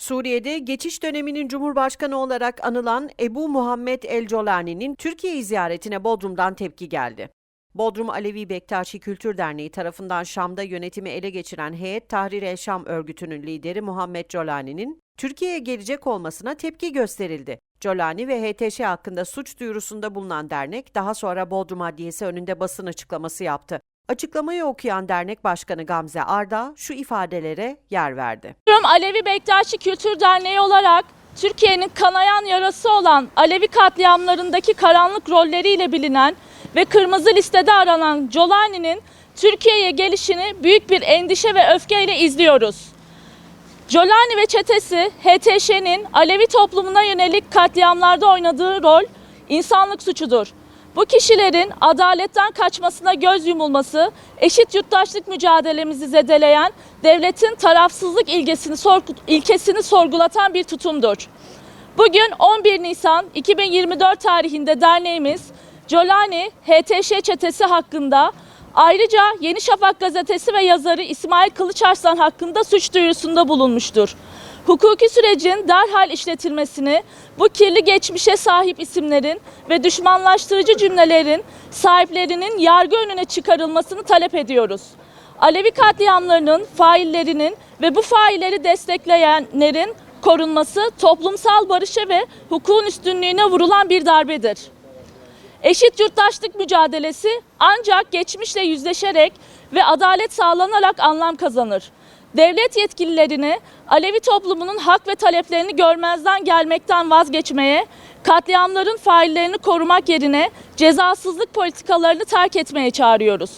Suriye'de geçiş döneminin Cumhurbaşkanı olarak anılan Ebu Muhammed El Jolani'nin Türkiye'yi ziyaretine Bodrum'dan tepki geldi. Bodrum Alevi Bektaşi Kültür Derneği tarafından Şam'da yönetimi ele geçiren Heyet Tahrir el Şam örgütünün lideri Muhammed Jolani'nin Türkiye'ye gelecek olmasına tepki gösterildi. Jolani ve HTŞ hakkında suç duyurusunda bulunan dernek daha sonra Bodrum Adliyesi önünde basın açıklaması yaptı. Açıklamayı okuyan dernek başkanı Gamze Arda şu ifadelere yer verdi. Alevi Bektaşi Kültür Derneği olarak Türkiye'nin kanayan yarası olan Alevi katliamlarındaki karanlık rolleriyle bilinen ve kırmızı listede aranan Jolani'nin Türkiye'ye gelişini büyük bir endişe ve öfkeyle izliyoruz. Jolani ve çetesi HTŞ'nin Alevi toplumuna yönelik katliamlarda oynadığı rol insanlık suçudur. Bu kişilerin adaletten kaçmasına göz yumulması, eşit yurttaşlık mücadelemizi zedeleyen, devletin tarafsızlık ilgesini, sorgu- ilkesini sorgulatan bir tutumdur. Bugün 11 Nisan 2024 tarihinde derneğimiz Jolani HTŞ çetesi hakkında ayrıca Yeni Şafak gazetesi ve yazarı İsmail Kılıçarslan hakkında suç duyurusunda bulunmuştur. Hukuki sürecin derhal işletilmesini, bu kirli geçmişe sahip isimlerin ve düşmanlaştırıcı cümlelerin sahiplerinin yargı önüne çıkarılmasını talep ediyoruz. Alevi katliamlarının faillerinin ve bu failleri destekleyenlerin korunması toplumsal barışa ve hukukun üstünlüğüne vurulan bir darbedir. Eşit yurttaşlık mücadelesi ancak geçmişle yüzleşerek ve adalet sağlanarak anlam kazanır. Devlet yetkililerini Alevi toplumunun hak ve taleplerini görmezden gelmekten vazgeçmeye, katliamların faillerini korumak yerine cezasızlık politikalarını terk etmeye çağırıyoruz.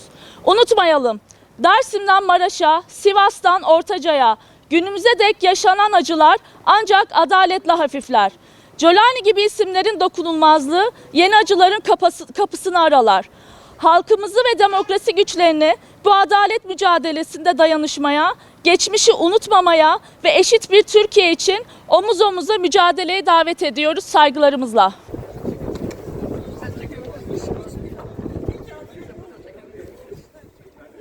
Unutmayalım, Dersim'den Maraş'a, Sivas'tan Ortaca'ya günümüze dek yaşanan acılar ancak adaletle hafifler. Jolani gibi isimlerin dokunulmazlığı yeni acıların kapısı, kapısını aralar. Halkımızı ve demokrasi güçlerini bu adalet mücadelesinde dayanışmaya, geçmişi unutmamaya ve eşit bir Türkiye için omuz omuza mücadeleye davet ediyoruz saygılarımızla.